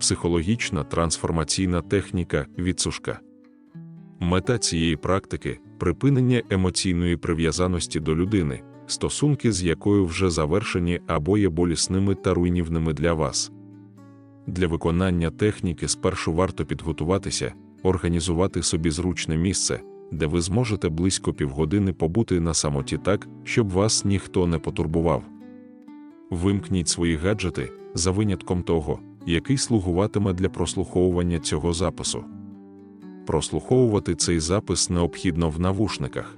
психологічна трансформаційна техніка відсушка. Мета цієї практики припинення емоційної прив'язаності до людини, стосунки з якою вже завершені або є болісними та руйнівними для вас. Для виконання техніки спершу варто підготуватися, організувати собі зручне місце, де ви зможете близько півгодини побути на самоті так, щоб вас ніхто не потурбував. Вимкніть свої гаджети за винятком того, який слугуватиме для прослуховування цього запису. Прослуховувати цей запис необхідно в навушниках.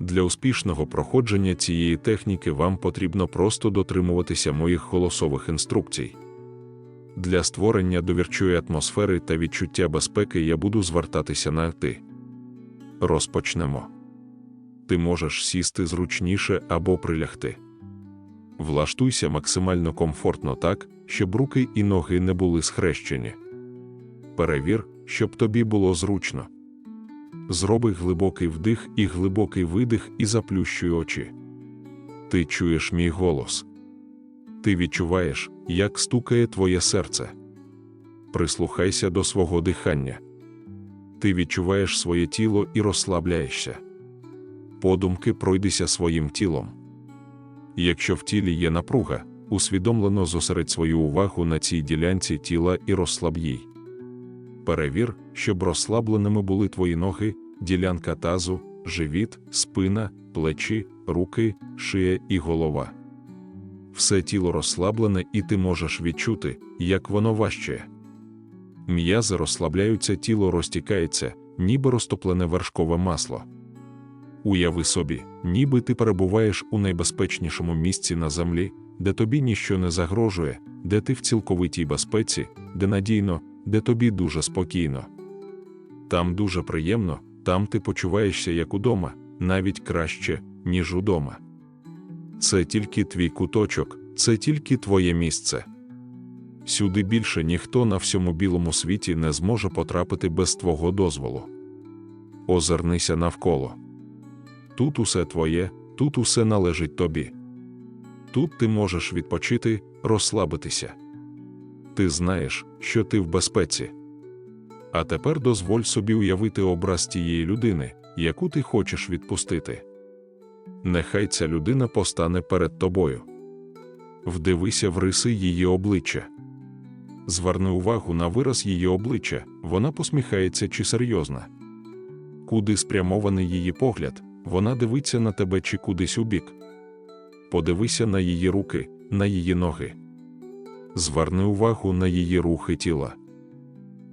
Для успішного проходження цієї техніки вам потрібно просто дотримуватися моїх голосових інструкцій. Для створення довірчої атмосфери та відчуття безпеки я буду звертатися на ти. Розпочнемо. Ти можеш сісти зручніше або прилягти. Влаштуйся максимально комфортно так, щоб руки і ноги не були схрещені. Перевір, щоб тобі було зручно. Зроби глибокий вдих і глибокий видих і заплющуй очі. Ти чуєш мій голос. Ти відчуваєш, як стукає твоє серце. Прислухайся до свого дихання. Ти відчуваєш своє тіло і розслабляєшся. Подумки пройдися своїм тілом. Якщо в тілі є напруга, усвідомлено зосередь свою увагу на цій ділянці тіла і розслаб їй. Перевір, щоб розслабленими були твої ноги, ділянка тазу, живіт, спина, плечі, руки, шия і голова. Все тіло розслаблене, і ти можеш відчути, як воно важче. М'язи розслабляються, тіло розтікається, ніби розтоплене вершкове масло. Уяви собі, ніби ти перебуваєш у найбезпечнішому місці на землі, де тобі ніщо не загрожує, де ти в цілковитій безпеці, де надійно, де тобі дуже спокійно. Там дуже приємно, там ти почуваєшся як удома, навіть краще, ніж удома. Це тільки твій куточок, це тільки твоє місце. Сюди більше ніхто на всьому білому світі не зможе потрапити без твого дозволу. Озирнися навколо. Тут усе твоє, тут усе належить тобі. Тут ти можеш відпочити, розслабитися. Ти знаєш, що ти в безпеці. А тепер дозволь собі уявити образ тієї людини, яку ти хочеш відпустити. Нехай ця людина постане перед тобою. Вдивися в риси її обличчя. Зверни увагу на вираз її обличчя, вона посміхається чи серйозна. Куди спрямований її погляд, вона дивиться на тебе чи кудись у бік. Подивися на її руки, на її ноги. Зверни увагу на її рухи тіла.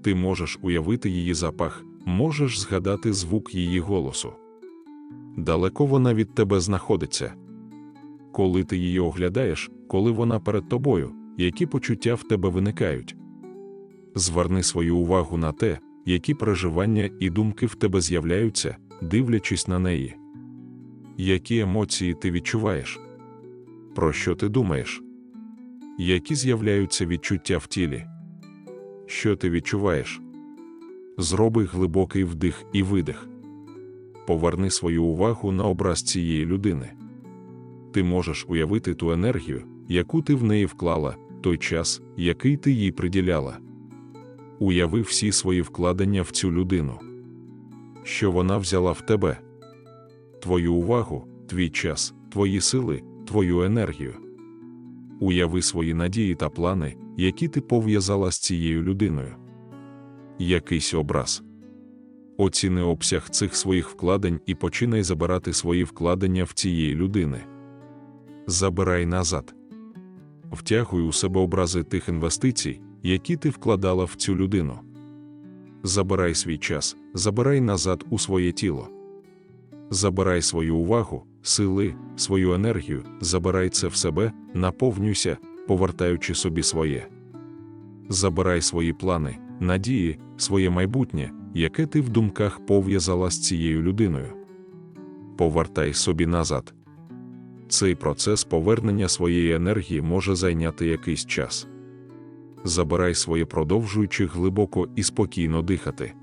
Ти можеш уявити її запах, можеш згадати звук її голосу. Далеко вона від тебе знаходиться. Коли ти її оглядаєш, коли вона перед тобою, які почуття в тебе виникають. Зверни свою увагу на те, які переживання і думки в тебе з'являються, дивлячись на неї. Які емоції ти відчуваєш? Про що ти думаєш? Які з'являються відчуття в тілі? Що ти відчуваєш? Зроби глибокий вдих і видих. Поверни свою увагу на образ цієї людини. Ти можеш уявити ту енергію, яку ти в неї вклала, той час, який ти їй приділяла. Уяви всі свої вкладення в цю людину. Що вона взяла в тебе? Твою увагу, твій час, твої сили, твою енергію. Уяви свої надії та плани, які ти пов'язала з цією людиною. Якийсь образ. Оціни обсяг цих своїх вкладень і починай забирати свої вкладення в цієї людини. Забирай назад. Втягуй у себе образи тих інвестицій, які ти вкладала в цю людину. Забирай свій час, забирай назад у своє тіло. Забирай свою увагу, сили, свою енергію, забирай це в себе, наповнюйся, повертаючи собі своє. Забирай свої плани, надії, своє майбутнє, яке ти в думках пов'язала з цією людиною. Повертай собі назад. Цей процес повернення своєї енергії може зайняти якийсь час. Забирай своє продовжуючи глибоко і спокійно дихати.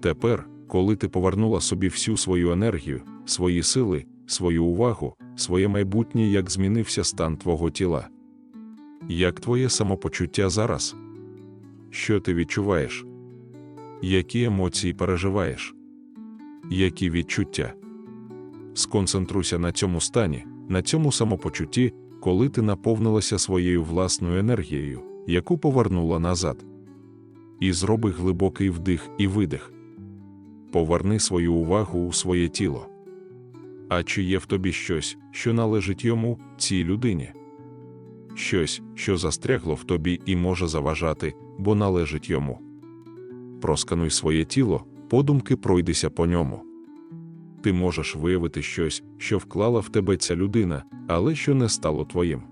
Тепер, коли ти повернула собі всю свою енергію, свої сили, свою увагу, своє майбутнє, як змінився стан твого тіла. Як твоє самопочуття зараз? що ти відчуваєш, які емоції переживаєш, які відчуття. Сконцентруйся на цьому стані, на цьому самопочутті, коли ти наповнилася своєю власною енергією, яку повернула назад. І зроби глибокий вдих і видих. Поверни свою увагу у своє тіло. А чи є в тобі щось, що належить йому, цій людині? Щось, що застрягло в тобі і може заважати, бо належить йому. Проскануй своє тіло, подумки пройдися по ньому. Ти можеш виявити щось, що вклала в тебе ця людина, але що не стало твоїм.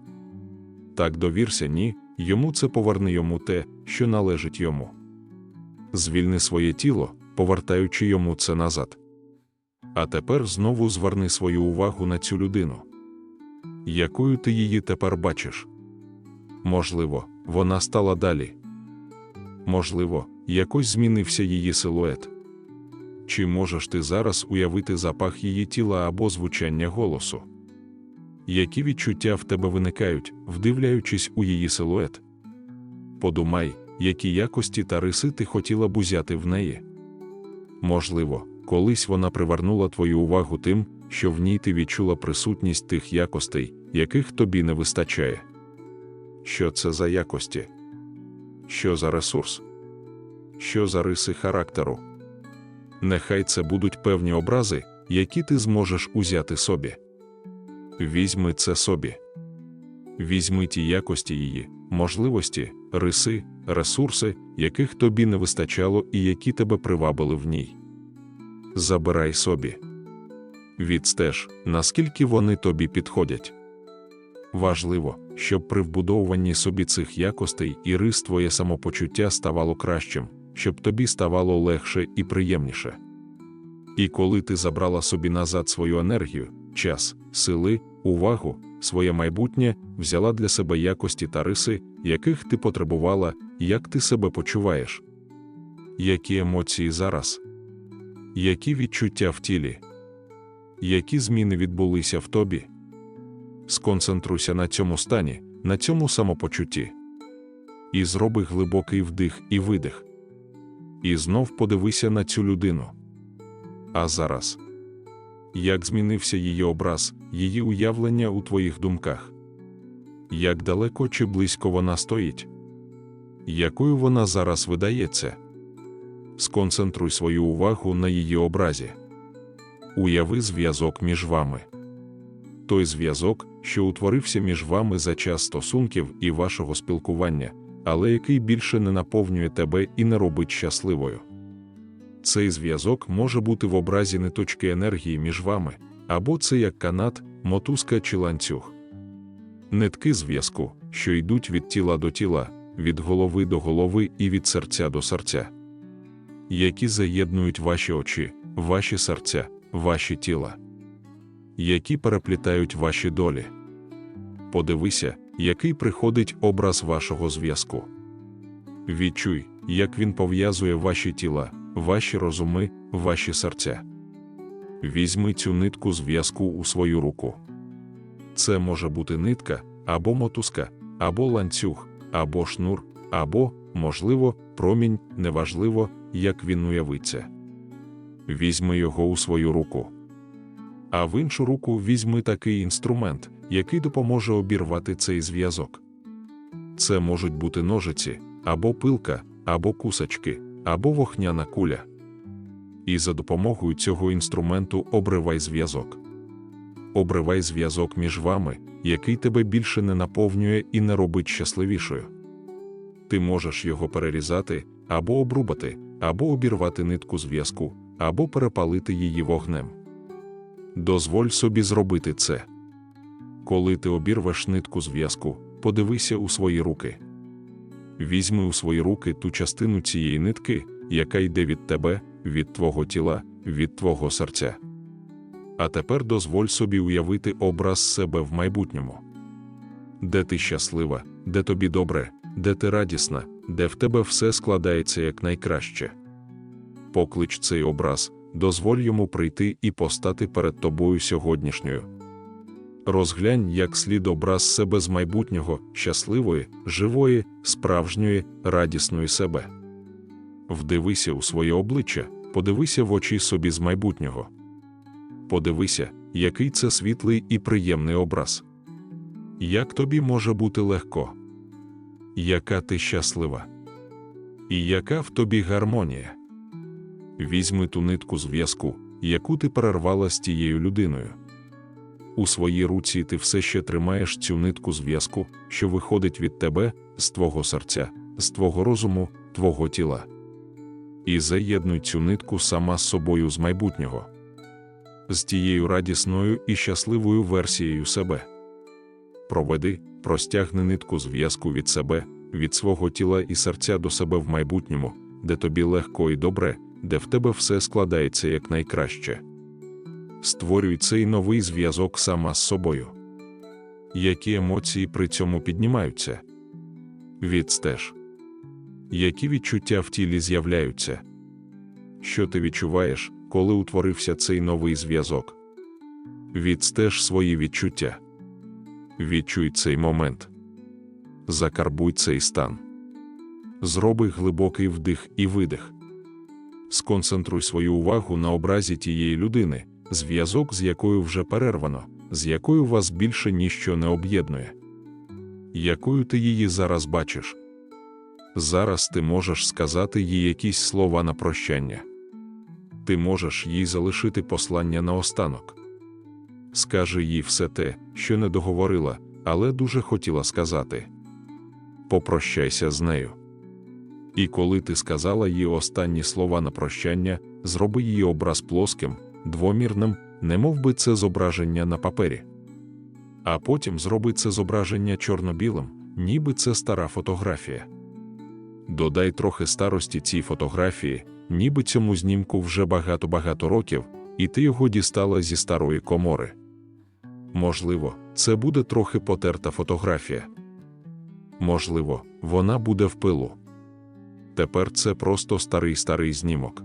Так довірся ні, йому це поверни йому те, що належить йому. Звільни своє тіло, повертаючи йому це назад. А тепер знову зверни свою увагу на цю людину. Якою ти її тепер бачиш? Можливо, вона стала далі. Можливо, якось змінився її силует. Чи можеш ти зараз уявити запах її тіла або звучання голосу? Які відчуття в тебе виникають, вдивляючись у її силует? Подумай, які якості та риси ти хотіла б узяти в неї. Можливо, колись вона привернула твою увагу тим, що в ній ти відчула присутність тих якостей, яких тобі не вистачає. Що це за якості? Що за ресурс? Що за риси характеру? Нехай це будуть певні образи, які ти зможеш узяти собі. Візьми це собі. Візьми ті якості її, можливості, риси, ресурси, яких тобі не вистачало і які тебе привабили в ній. Забирай собі. Відстеж, наскільки вони тобі підходять. Важливо, щоб при вбудовуванні собі цих якостей і рис твоє самопочуття ставало кращим, щоб тобі ставало легше і приємніше. І коли ти забрала собі назад свою енергію, час, сили, увагу, своє майбутнє, взяла для себе якості та риси, яких ти потребувала, як ти себе почуваєш, які емоції зараз, які відчуття в тілі, які зміни відбулися в тобі. Сконцентруйся на цьому стані, на цьому самопочутті. І зроби глибокий вдих і видих. І знов подивися на цю людину. А зараз як змінився її образ, її уявлення у твоїх думках? Як далеко чи близько вона стоїть? Якою вона зараз видається? Сконцентруй свою увагу на її образі. Уяви зв'язок між вами. Той зв'язок, що утворився між вами за час стосунків і вашого спілкування, але який більше не наповнює тебе і не робить щасливою. Цей зв'язок може бути в образі ниточки енергії між вами, або це як канат, мотузка чи ланцюг. Нитки зв'язку, що йдуть від тіла до тіла, від голови до голови і від серця до серця, які заєднують ваші очі, ваші серця, ваші тіла, які переплітають ваші долі. Подивися, який приходить образ вашого зв'язку. Відчуй, як він пов'язує ваші тіла, ваші розуми, ваші серця. Візьми цю нитку зв'язку у свою руку. Це може бути нитка, або мотузка, або ланцюг, або шнур, або, можливо, промінь, неважливо, як він уявиться. Візьми його у свою руку. А в іншу руку візьми такий інструмент, який допоможе обірвати цей зв'язок. Це можуть бути ножиці, або пилка, або кусачки, або вогняна куля. І за допомогою цього інструменту обривай зв'язок. Обривай зв'язок між вами, який тебе більше не наповнює і не робить щасливішою. Ти можеш його перерізати, або обрубати, або обірвати нитку зв'язку, або перепалити її вогнем. Дозволь собі зробити це. Коли ти обірвеш нитку зв'язку, подивися у свої руки. Візьми у свої руки ту частину цієї нитки, яка йде від тебе, від твого тіла, від твого серця. А тепер дозволь собі уявити образ себе в майбутньому. Де ти щаслива, де тобі добре, де ти радісна, де в тебе все складається як найкраще. Поклич цей образ, дозволь йому прийти і постати перед тобою сьогоднішньою. Розглянь як слід образ себе з майбутнього, щасливої, живої, справжньої, радісної себе. Вдивися у своє обличчя, подивися в очі собі з майбутнього. Подивися, який це світлий і приємний образ. Як тобі може бути легко? Яка ти щаслива? І яка в тобі гармонія? Візьми ту нитку зв'язку, яку ти перервала з тією людиною. У своїй руці ти все ще тримаєш цю нитку зв'язку, що виходить від тебе, з твого серця, з твого розуму, твого тіла. І заєднуй цю нитку сама з собою з майбутнього, з тією радісною і щасливою версією себе. Проведи, простягни нитку зв'язку від себе, від свого тіла і серця до себе в майбутньому, де тобі легко і добре, де в тебе все складається як найкраще. Створюй цей новий зв'язок сама з собою. Які емоції при цьому піднімаються? Відстеж. Які відчуття в тілі з'являються? Що ти відчуваєш, коли утворився цей новий зв'язок? Відстеж свої відчуття. Відчуй цей момент. Закарбуй цей стан. Зроби глибокий вдих і видих. Сконцентруй свою увагу на образі тієї людини, зв'язок з якою вже перервано, з якою вас більше ніщо не об'єднує. Якою ти її зараз бачиш? Зараз ти можеш сказати їй якісь слова на прощання. Ти можеш їй залишити послання наостанок. Скажи їй все те, що не договорила, але дуже хотіла сказати. Попрощайся з нею. І коли ти сказала їй останні слова на прощання, зроби її образ плоским, двомірним, немов би це зображення на папері. А потім зроби це зображення чорно-білим, ніби це стара фотографія. Додай трохи старості цій фотографії, ніби цьому знімку вже багато-багато років, і ти його дістала зі старої комори. Можливо, це буде трохи потерта фотографія. Можливо, вона буде в пилу. Тепер це просто старий старий знімок.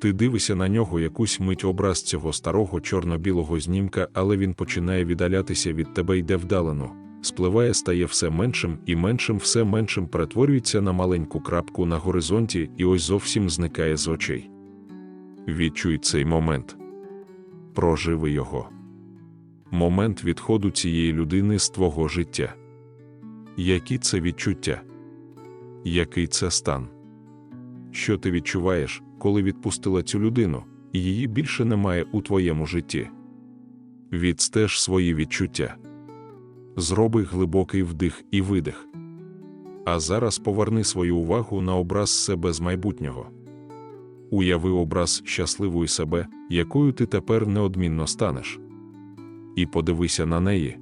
Ти дивишся на нього якусь мить образ цього старого чорно-білого знімка, але він починає віддалятися від тебе йде вдалено, спливає, стає все меншим і меншим, все меншим перетворюється на маленьку крапку на горизонті і ось зовсім зникає з очей. Відчуй цей момент. Проживи його. Момент відходу цієї людини з твого життя. Які це відчуття? Який це стан? Що ти відчуваєш, коли відпустила цю людину, і її більше немає у твоєму житті? Відстеж свої відчуття. Зроби глибокий вдих і видих. А зараз поверни свою увагу на образ себе з майбутнього. Уяви образ щасливої себе, якою ти тепер неодмінно станеш. І подивися на неї.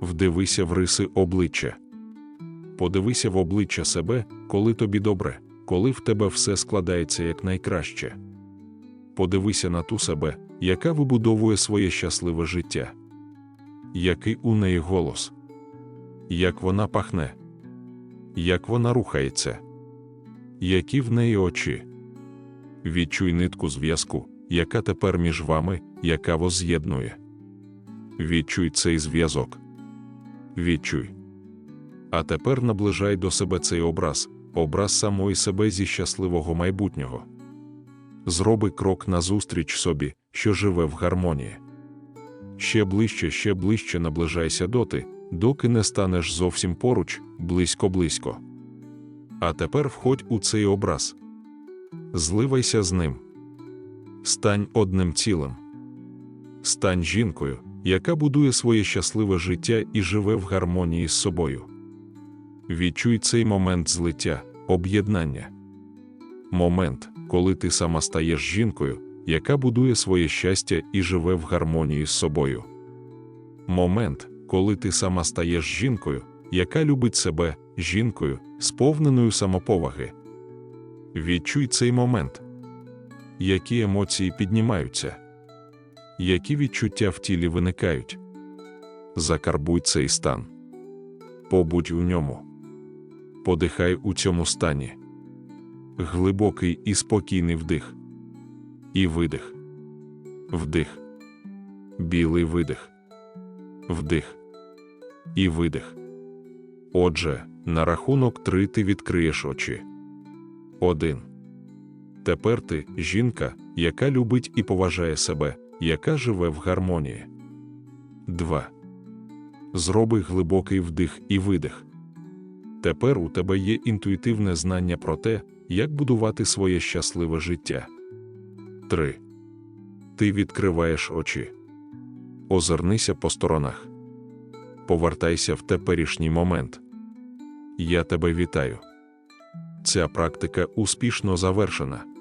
Вдивися в риси обличчя. Подивися в обличчя себе, коли тобі добре, коли в тебе все складається як найкраще. Подивися на ту себе, яка вибудовує своє щасливе життя. Який у неї голос, як вона пахне, як вона рухається, які в неї очі. Відчуй нитку зв'язку, яка тепер між вами, яка вас з'єднує. Відчуй цей зв'язок. Відчуй. А тепер наближай до себе цей образ, образ самої себе зі щасливого майбутнього. Зроби крок назустріч собі, що живе в гармонії. Ще ближче, ще ближче наближайся доти, доки не станеш зовсім поруч, близько-близько. А тепер входь у цей образ. Зливайся з ним. Стань одним цілим. Стань жінкою, яка будує своє щасливе життя і живе в гармонії з собою. Відчуй цей момент злиття, об'єднання. Момент, коли ти сама стаєш жінкою, яка будує своє щастя і живе в гармонії з собою. Момент, коли ти сама стаєш жінкою, яка любить себе, жінкою, сповненою самоповаги. Відчуй цей момент. Які емоції піднімаються, які відчуття в тілі виникають. Закарбуй цей стан. Побудь у ньому. Подихай у цьому стані. Глибокий і спокійний вдих. І видих. Вдих. Білий видих. вдих і видих. Отже, на рахунок три ти відкриєш очі. Один. Тепер ти жінка, яка любить і поважає себе, яка живе в гармонії. 2. Зроби глибокий вдих і видих. Тепер у тебе є інтуїтивне знання про те, як будувати своє щасливе життя. 3. Ти відкриваєш очі. Озирнися по сторонах. Повертайся в теперішній момент. Я тебе вітаю. Ця практика успішно завершена.